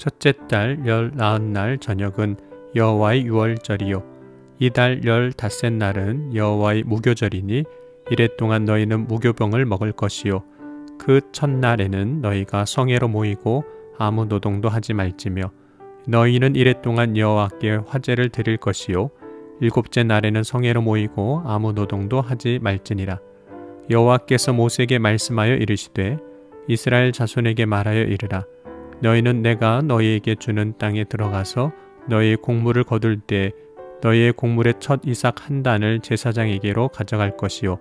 첫째 달 열 나흔 날 저녁은 여호와의 유월절이요. 이달 열 닷새 날은 여호와의 무교절이니 이래 동안 너희는 무교병을 먹을 것이요. 그 첫날에는 너희가 성회로 모이고 아무 노동도 하지 말지며 너희는 이래 동안 여호와께 화제를 드릴 것이요. 일곱째 날에는 성회로 모이고 아무 노동도 하지 말지니라. 여호와께서 모세에게 말씀하여 이르시되 이스라엘 자손에게 말하여 이르라 너희는 내가 너희에게 주는 땅에 들어가서 너희의 곡물을 거둘 때 너희의 곡물의 첫 이삭 한 단을 제사장에게로 가져갈 것이요.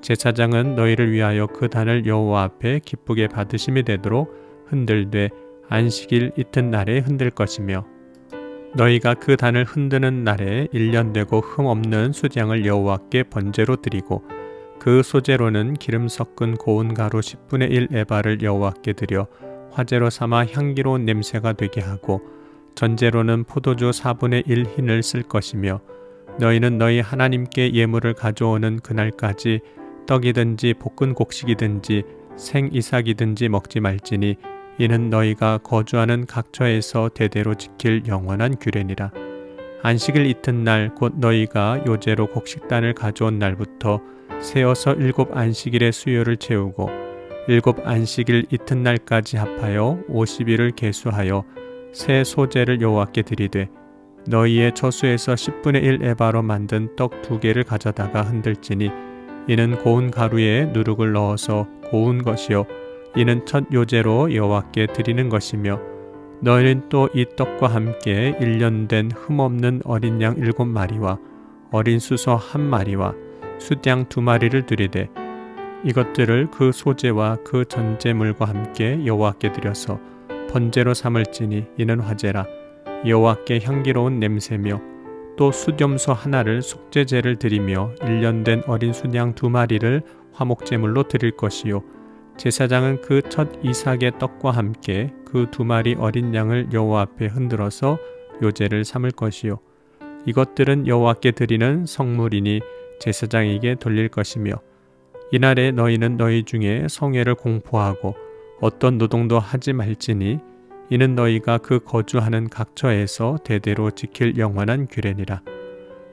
제사장은 너희를 위하여 그 단을 여호와 앞에 기쁘게 받으심이 되도록 흔들되 안식일 이튿날에 흔들 것이며 너희가 그 단을 흔드는 날에 일년 되고 흠 없는 수량을 여호와께 번제로 드리고 그 소재로는 기름 섞은 고운 가루 10분의 1 에바를 여호와께 드려 화제로 삼아 향기로운 냄새가 되게 하고 전제로는 포도주 4분의 1 흰을 쓸 것이며 너희는 너희 하나님께 예물을 가져오는 그날까지 떡이든지 볶은 곡식이든지 생 이삭이든지 먹지 말지니 이는 너희가 거주하는 각처에서 대대로 지킬 영원한 규례니라. 안식일 이튿날 곧 너희가 요제로 곡식단을 가져온 날부터 세어서 일곱 안식일의 수요를 채우고 일곱 안식일 이튿날까지 합하여 오십일을 계수하여 새 소재를 여호와께 드리되 너희의 처수에서 10분의 1 에바로 만든 떡 두 개를 가져다가 흔들지니 이는 고운 가루에 누룩을 넣어서 고운 것이요 이는 첫 요제로 여호와께 드리는 것이며 너희는 또 이 떡과 함께 1년 된 흠없는 어린 양 일곱 마리와 어린 수소 한 마리와 숫양 두 마리를 드리되 이것들을 그 소재와 그 전제물과 함께 여호와께 드려서 번제로 삼을지니 이는 화제라. 여호와께 향기로운 냄새며 또 수염소 하나를 속죄제를 드리며 1년 된 어린 순양 두 마리를 화목제물로 드릴 것이요. 제사장은 그 첫 이삭의 떡과 함께 그 두 마리 어린 양을 여호와 앞에 흔들어서 요제를 삼을 것이요. 이것들은 여호와께 드리는 성물이니 제사장에게 돌릴 것이며 이날에 너희는 너희 중에 성회를 공포하고 어떤 노동도 하지 말지니 이는 너희가 그 거주하는 각처에서 대대로 지킬 영원한 규례니라.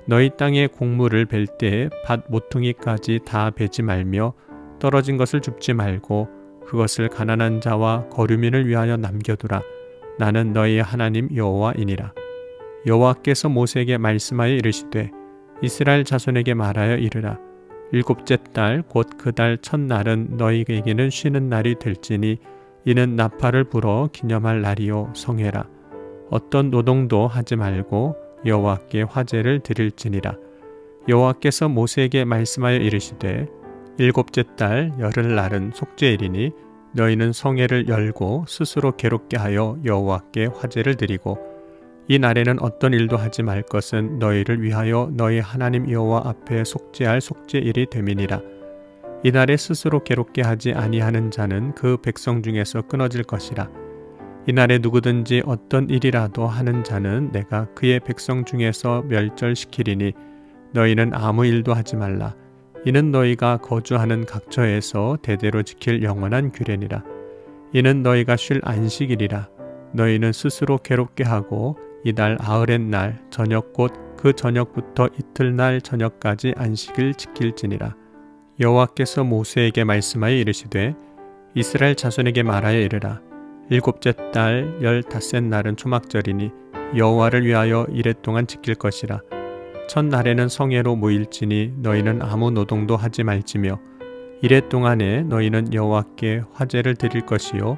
너희 땅의 곡물을 벨 때에 밭 모퉁이까지 다 베지 말며 떨어진 것을 줍지 말고 그것을 가난한 자와 거류민을 위하여 남겨두라. 나는 너희 하나님 여호와이니라. 여호와께서 모세에게 말씀하여 이르시되 이스라엘 자손에게 말하여 이르라. 일곱째 달 곧 그 달 첫날은 너희에게는 쉬는 날이 될지니 이는 나팔을 불어 기념할 날이요 성회라. 어떤 노동도 하지 말고 여호와께 화제를 드릴지니라. 여호와께서 모세에게 말씀하여 이르시되 일곱째 달 열흘 날은 속죄일이니 너희는 성회를 열고 스스로 괴롭게 하여 여호와께 화제를 드리고 이 날에는 어떤 일도 하지 말 것은 너희를 위하여 너희 하나님 여호와 앞에 속죄할 속죄일이 됨이니라. 이 날에 스스로 괴롭게 하지 아니하는 자는 그 백성 중에서 끊어질 것이라. 이 날에 누구든지 어떤 일이라도 하는 자는 내가 그의 백성 중에서 멸절시키리니 너희는 아무 일도 하지 말라. 이는 너희가 거주하는 각처에서 대대로 지킬 영원한 규례니라. 이는 너희가 쉴 안식일이라. 너희는 스스로 괴롭게 하고 이달 아흐렛 날 저녁 곧 그 저녁부터 이틀날 저녁까지 안식을 지킬지니라. 여호와께서 모세에게 말씀하여 이르시되 이스라엘 자손에게 말하여 이르라. 일곱째 달 열닷새 날은 초막절이니 여호와를 위하여 이래 동안 지킬 것이라. 첫날에는 성회로 모일지니 너희는 아무 노동도 하지 말지며 이래 동안에 너희는 여호와께 화제를 드릴 것이요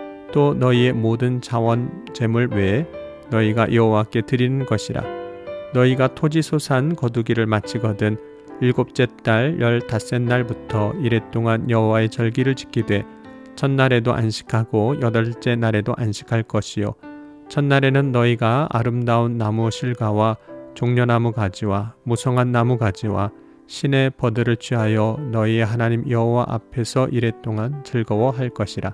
또 너희의 모든 자원 제물 외에 너희가 여호와께 드리는 것이라. 너희가 토지 소산 거두기를 마치거든 일곱째 달 열닷새 날부터 이래 동안 여호와의 절기를 지키되 첫날에도 안식하고 여덟째 날에도 안식할 것이요. 첫날에는 너희가 아름다운 나무 실과와 종려나무 가지와 무성한 나무 가지와 신의 버들을 취하여 너희의 하나님 여호와 앞에서 이래 동안 즐거워할 것이라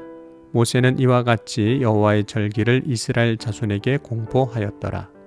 모세는 이와 같이 여호와의 절기를 이스라엘 자손에게 공포하였더라